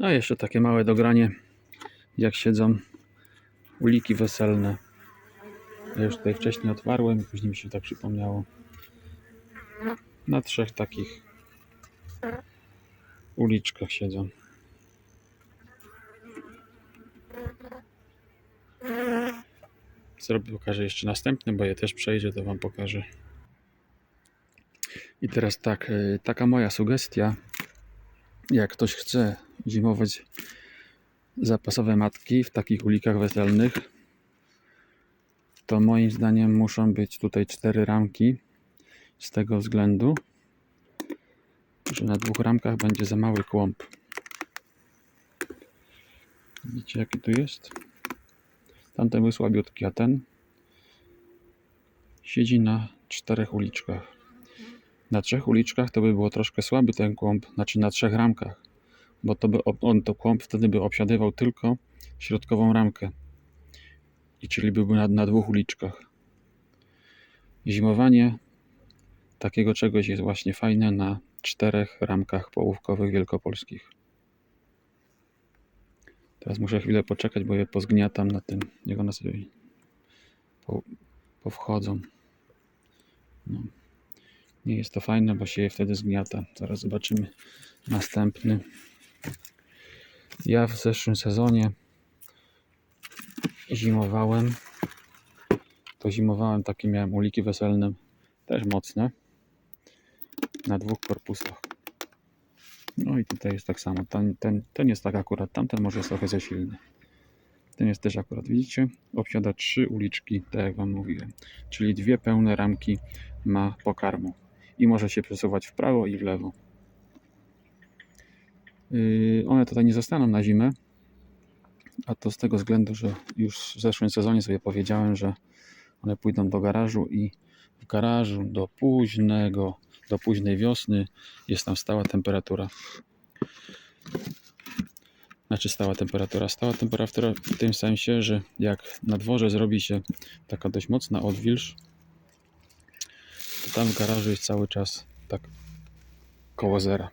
A jeszcze takie małe dogranie, jak siedzą uliki weselne. Ja już tutaj wcześniej otwarłem, później mi się tak przypomniało. Na trzech takich uliczkach siedzą. Zrobię, pokażę jeszcze następny, bo je też przejdzie, to Wam pokażę. I teraz tak, y, taka moja sugestia. Jak ktoś chce zimować zapasowe matki w takich ulikach weselnych, to moim zdaniem muszą być tutaj cztery ramki. Z tego względu, że na dwóch ramkach będzie za mały kłąb. Widzicie jaki tu jest? Tamten był słabiutki, a ten siedzi na czterech uliczkach. Na trzech uliczkach to by było troszkę słaby ten kłąb, znaczy na trzech ramkach, bo to by on to kłąb wtedy by obsiadywał tylko środkową ramkę. I czyli byłby na, na dwóch uliczkach. Zimowanie takiego czegoś jest właśnie fajne na czterech ramkach połówkowych wielkopolskich. Teraz muszę chwilę poczekać, bo je pozgniatam na tym. Niech one sobie po, powchodzą. No. Nie jest to fajne, bo się je wtedy zgniata. Zaraz zobaczymy następny. Ja w zeszłym sezonie zimowałem. To zimowałem takie miałem uliki weselne, też mocne, na dwóch korpusach. No i tutaj jest tak samo. Ten, ten, ten jest tak akurat, tamten może jest trochę za silny. Ten jest też akurat, widzicie? Obsiada trzy uliczki, tak jak Wam mówiłem. Czyli dwie pełne ramki ma pokarmu. I może się przesuwać w prawo i w lewo. Yy, one tutaj nie zostaną na zimę. A to z tego względu, że już w zeszłym sezonie sobie powiedziałem, że one pójdą do garażu i w garażu do późnego, do późnej wiosny jest tam stała temperatura. Znaczy stała temperatura. Stała temperatura w tym sensie, że jak na dworze zrobi się taka dość mocna odwilż, to tam w garażu jest cały czas tak koło zera.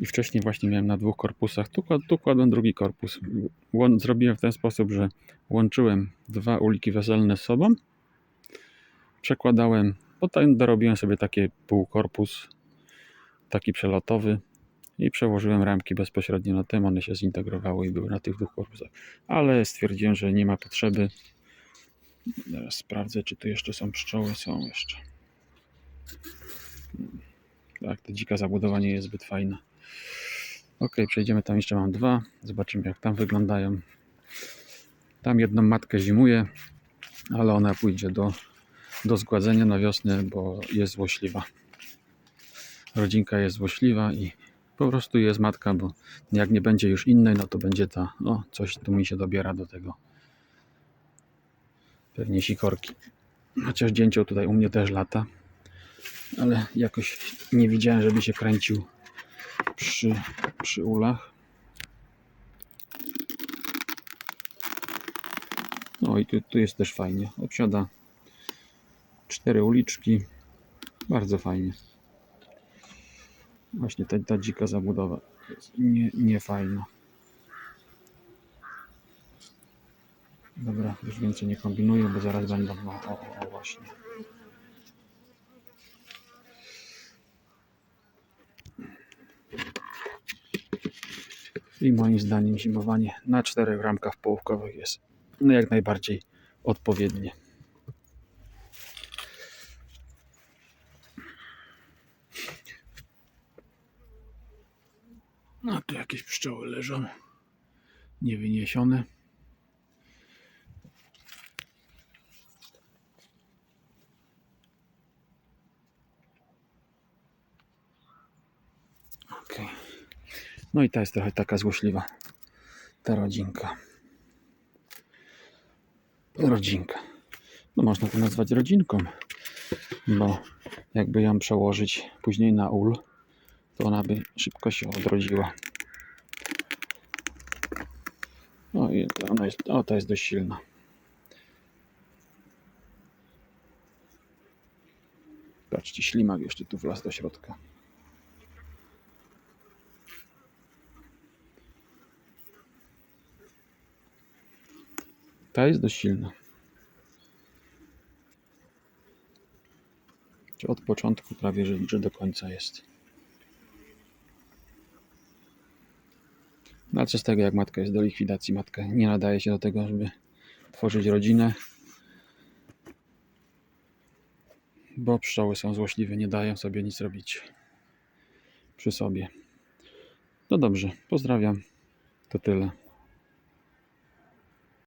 I wcześniej właśnie miałem na dwóch korpusach. Tu, tu kładłem drugi korpus. Zrobiłem w ten sposób, że łączyłem dwa uliki weselne z sobą. Przekładałem, potem dorobiłem sobie taki półkorpus, taki przelotowy i przełożyłem ramki bezpośrednio na tym. One się zintegrowały i były na tych dwóch korpusach. Ale stwierdziłem, że nie ma potrzeby. Teraz sprawdzę, czy tu jeszcze są pszczoły. Są jeszcze. Tak, ta dzika zabudowa nie jest zbyt fajna. Ok, przejdziemy tam jeszcze mam dwa. Zobaczymy jak tam wyglądają. Tam jedną matkę zimuję, ale ona pójdzie do, do zgładzenia na wiosnę, bo jest złośliwa. Rodzinka jest złośliwa i po prostu jest matka, bo jak nie będzie już innej, no to będzie ta, o coś tu mi się dobiera do tego. Pewnie sikorki. Chociaż dzięcioł tutaj u mnie też lata, ale jakoś nie widziałem, żeby się kręcił przy, przy ulach. No i tu, tu jest też fajnie. Obsiada cztery uliczki. Bardzo fajnie. Właśnie ta, ta dzika zabudowa jest nie, nie Dobra, już więcej nie kombinuję, bo zaraz będą. No, o, o, właśnie. I moim zdaniem zimowanie na czterech ramkach połówkowych jest no jak najbardziej odpowiednie. No tu jakieś pszczoły leżą niewyniesione. No i ta jest trochę taka złośliwa. Ta rodzinka. Rodzinka. No można to nazwać rodzinką, bo jakby ją przełożyć później na ul, to ona by szybko się odrodziła. No i ona jest, o, ta jest dość silna. Patrzcie, ślimak jeszcze tu wlazł do środka. Ta jest dość silna. Czy od początku prawie, że, że do końca jest. No ale co z tego, jak matka jest do likwidacji, matka nie nadaje się do tego, żeby tworzyć rodzinę. Bo pszczoły są złośliwe, nie dają sobie nic robić przy sobie. No dobrze, pozdrawiam. To tyle.